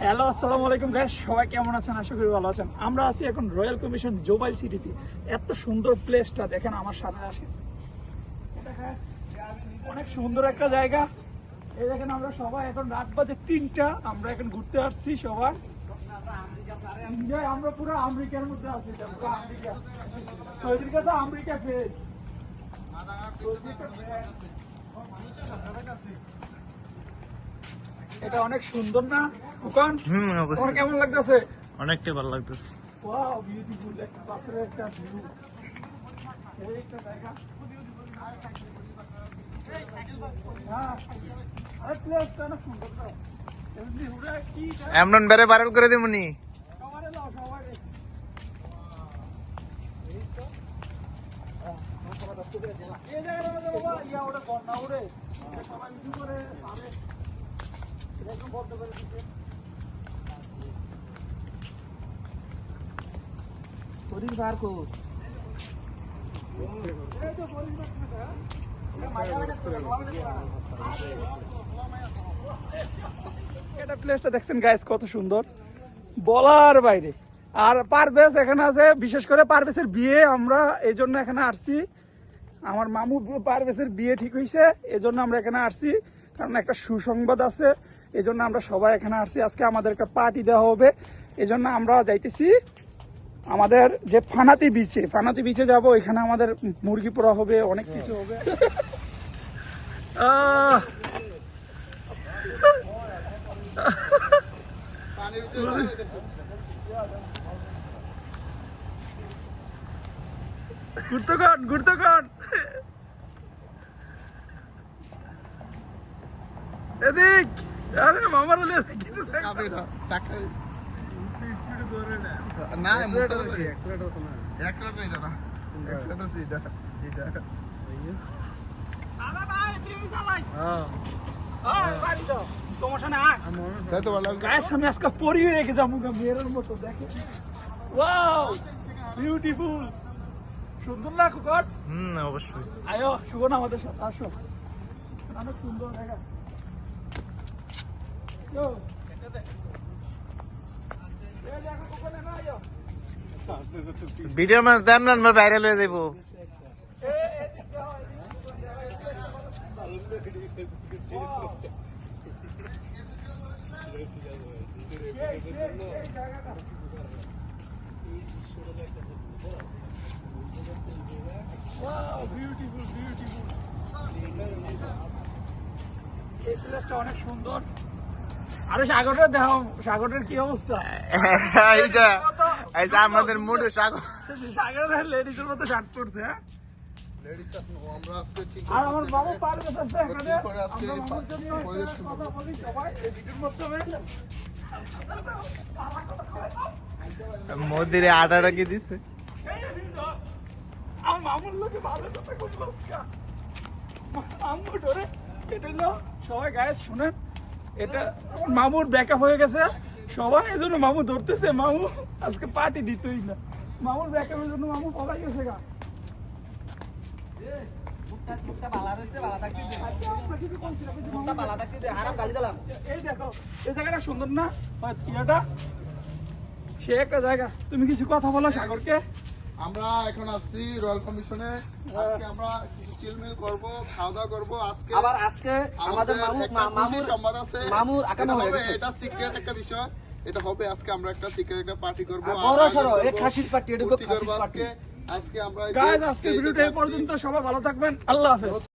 Hello আসসালামু আলাইকুম guys সবাই কেমন আছেন? আশা করি ভালো আছেন। আমরা আছি এখন রয়্যাল কমিশন জোবাইল সিটিতে এত সুন্দর প্লেসটা দেখেন আমার সাথে আসেন। অনেক সুন্দর একটা জায়গা। এই দেখেন আমরা সবাই এখন রাত বাজে তিনটা। আমরা এখন ঘুরতে আসছি সবার। Enjoy, আমরা পুরো আমেরিকার মধ্যে আছি। আমেরিকা। সৌদির কাছে আমেরিকা ফেজ এটা অনেক সুন্দর না? দোকান হুম অবশ্যই। কেমন লাগতেছে? অনেকটাই ভালো লাগতেছে। ওয়াও বিউটিফুল একটা পাথরের একটা ভিউ জায়গা। হ্যাঁ না এমনি বেড়ে ভাইরাল করে এই জায়গাটা বাবা ইয়া ওটা বন্যা সবাই করে একদম বন্ধ করে। দেখছেন গাইস কত সুন্দর। বলার বাইরে। আর পারভেজ এখানে আছে, বিশেষ করে বিয়ে, আমরা এই জন্য এখানে আসছি। আমার মামু পারভেজের বিয়ে ঠিক হয়েছে এই জন্য আমরা এখানে আসছি। কারণ একটা সুসংবাদ আছে। এই জন্য আমরা সবাই এখানে আসছি। আজকে আমাদের একটা পার্টি দেওয়া হবে। এই জন্য আমরা যাইতেছি আমাদের যে ফানাতি বিচে ফানাতি বিচে যাব, এখানে আমাদের মুরগি পোড়া হবে, অনেক কিছু হবে। এদিক! আরে মামার হলে কিন্তু না দাদা। ভাই তুমি চালাই। আয় বাড়ি যাও। তোমার সামনে আয়। গাইস আমি আজকে পরি রেখে যাব গা মেয়ের মতো দেখে। ওয়াও বিউটিফুল সুন্দর না কুকর? হুম অবশ্যই। আয়ো শুভন আমাদের সাথে আসো। অনেক সুন্দর দেখো কুকর না আয়ো ভিডিও মানে দেন না ভাইরাল হয়ে যাব. এই প্লেসটা অনেক সুন্দর আরে সাগরের দেখো সাগরের কি অবস্থা? এই যে এই যে আমাদের মুড সাগর। সাগরের লেডিসের মতো শার্ট পরছে হ্যাঁ? মোদির আটাটা কি দিছে? আমার লোকে ভালো কথা হলো সবাই গায়ে শুনেন। এটা মামুর ব্যাকআপ হয়ে গেছে। সবাই এই জন্য মামু ধরতেছে। মামু, আজকে পার্টি দিতই না। মামুর ব্যাকআপের জন্য মামু পলাই গেছে গা। সুন্দর না? সে একটা জায়গা। তুমি কিছু কথা বলো সাগরকে। আমরা এখন আসছি রয়্যাল কমিশনে আজকে আমরা কিছু চিলমিল করব খাওয়া দাওয়া করব। আজকে আবার আজকে আমাদের মামুর সংবাদ আছে। মামুর আকামা এটা হয়ে হবে, এটা সিক্রেট একটা বিষয়। এটা হবে আজকে আমরা একটা সিক্রেট একটা পার্টি করব বড় সরো এই খাসির পার্টি এটা খাসির আজকে। আজকে আমরা গাইস আজকে ভিডিওটা এই পর্যন্ত সবাই ভালো থাকবেন। আল্লাহ হাফেজ।